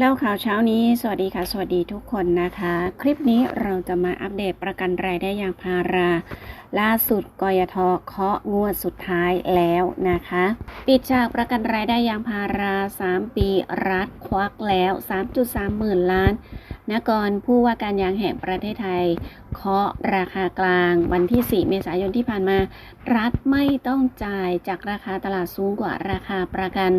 เล่าข่าวเช้านี้ สวัสดีค่ะ สวัสดีทุกคนนะคะ คลิปนี้เราจะมาอัปเดตประกันรายได้ยางพารา ล่าสุดกยทเคาะงวดสุดท้ายแล้วนะคะ ปิดฉากประกันรายได้ยางพารา 3 ปีรัฐควักแล้ว 3.3 หมื่นล้านนกรผู้ว่าการยางแห่งประเทศไทย เคาะราคากลางวันที่ 4 เมษายนที่ผ่านมา รัฐไม่ต้องจ่ายจากราคาตลาดสูงกว่าราคาประกัน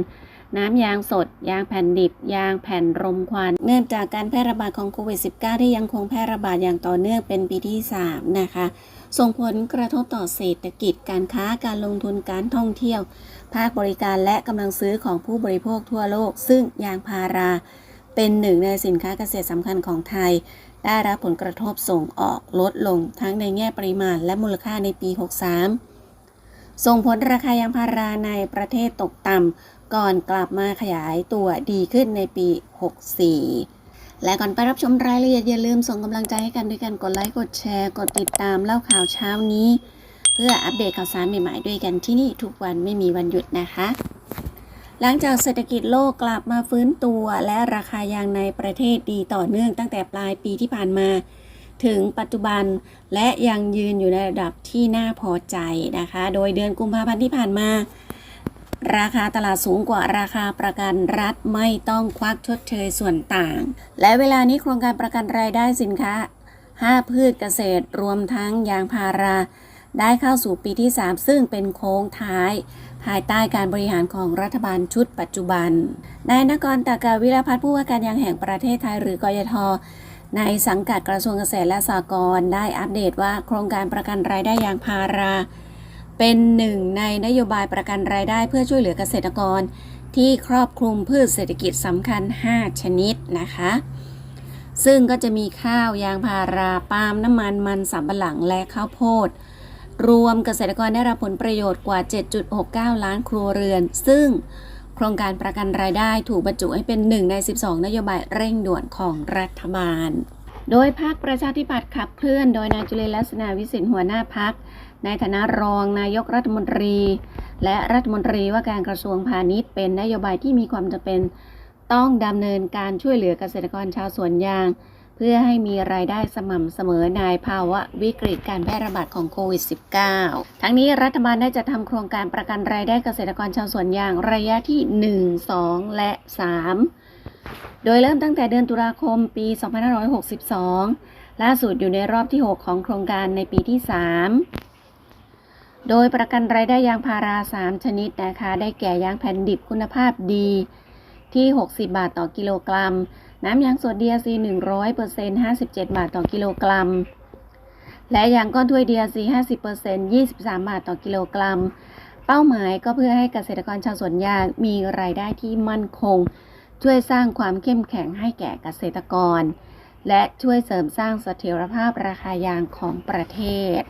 น้ำยางสด ยางแผ่นดิบ ยางแผ่นรมควัน เนื่องจากการแพร่ระบาดของโควิด -19 ที่ยังคงแพร่ระบาดอย่างต่อเนื่องเป็นปีที่ 3 นะคะ ส่งผลกระทบต่อเศรษฐกิจการค้าการลงทุนการท่องเที่ยว ภาคบริการและกำลังซื้อของผู้บริโภคทั่วโลก ซึ่งยางพาราเป็นหนึ่งในสินค้าเกษตรสำคัญของไทย ได้รับผลกระทบส่งออกลดลงทั้งในแง่ปริมาณและมูลค่าในปี 63 ส่งผลราคายางพาราในประเทศตกต่ำก่อนกลับมาขยายตัวดีขึ้นในปี 64 และก่อนไปรับชมรายละเอียดอย่าลืมส่งกำลังใจให้กันด้วยกันกดไลค์กดแชร์ กดติดตามเล่าข่าวเช้านี้ เพื่ออัปเดตข่าวสารใหม่ๆด้วยกันที่นี่ทุกวันไม่มีวันหยุดนะคะ หลังจากเศรษฐกิจโลกกลับมาฟื้นตัว และราคายางในประเทศดีต่อเนื่องตั้งแต่ปลายปีที่ผ่านมา ถึงปัจจุบันและยังยืนอยู่ในระดับที่น่าพอใจนะคะ โดยเดือนกุมภาพันธ์ที่ผ่านมา ราคาตลาดสูงกว่าราคาประกันรัฐไม่ต้องควักชดเชยส่วนต่าง และเวลานี้โครงการประกันรายได้สินค้า 5 พืชเกษตรรวมทั้งยางพารา ได้เข้าสู่ปีที่ 3 ซึ่งเป็นโค้งท้าย ภายใต้การบริหารของรัฐบาลชุดปัจจุบันนายนกรตากาวิรพัฒน์ผู้ว่าการยางแห่งประเทศไทยหรือกยท ในสังกัดกระทรวงเกษตรและสหกรณ์ได้อัปเดตว่าโครงการประกันรายได้ยางพารา เป็นหนึ่งในนโยบายประกันรายได้เพื่อช่วยเหลือเกษตรกร ที่ครอบคลุมพืชเศรษฐกิจสำคัญ 5 ชนิดนะคะ ซึ่งก็จะมีข้าวยางพาราปาล์มน้ำมันมันสำปะหลังและข้าวโพด รวมเกษตรกรได้รับผลประโยชน์กว่า 7.69 ล้านครัวเรือน ซึ่ง ครงการประกันรายได้ถูกบรรจุให้เป็นหนึ่งใน 12 นโยบายเร่งด่วนของรัฐบาล โดยพรรคประชาธิปัตย์ขับเคลื่อน โดยนายจุลินลักษณะวิสิทธิ์หัวหน้าพักในฐานะรองนายกรัฐมนตรี และรัฐมนตรีว่าการกระทรวงพาณิชย์เป็นนโยบายที่มีความจำเป็น ต้องดำเนินการช่วยเหลือเกษตรกรชาวสวนยาง พื่อให้มีรายได้สม่ำเสมอในภาวะวิกฤตการแพร่ระบาดของโควิด -19 ทั้งนี้รัฐบาลได้จะทำโครงการประกันรายได้เกษตรกรชาวสวนยางระยะที่ 1 2 และ 3 โดยเริ่มตั้งแต่เดือนตุลาคมปี 2562 ล่าสุดอยู่ในรอบที่ 6 ของโครงการในปีที่ 3 โดยประกันรายได้ยางพารา 3 ชนิดนะคะ ได้แก่ยางแผ่นดิบคุณภาพดี ที่ 60 บาทต่อกิโลกรัม น้ำยางสด DRC 100% 57 บาทต่อกิโลกรัม และยางก้อนถ้วย DRC 50% 23 บาทต่อกิโลกรัม เป้าหมายก็เพื่อให้เกษตรกรชาวสวนยางมีรายได้ที่มั่นคง ช่วยสร้างความเข้มแข็งให้แก่เกษตรกร และช่วยเสริมสร้างเสถียรภาพราคายางของประเทศ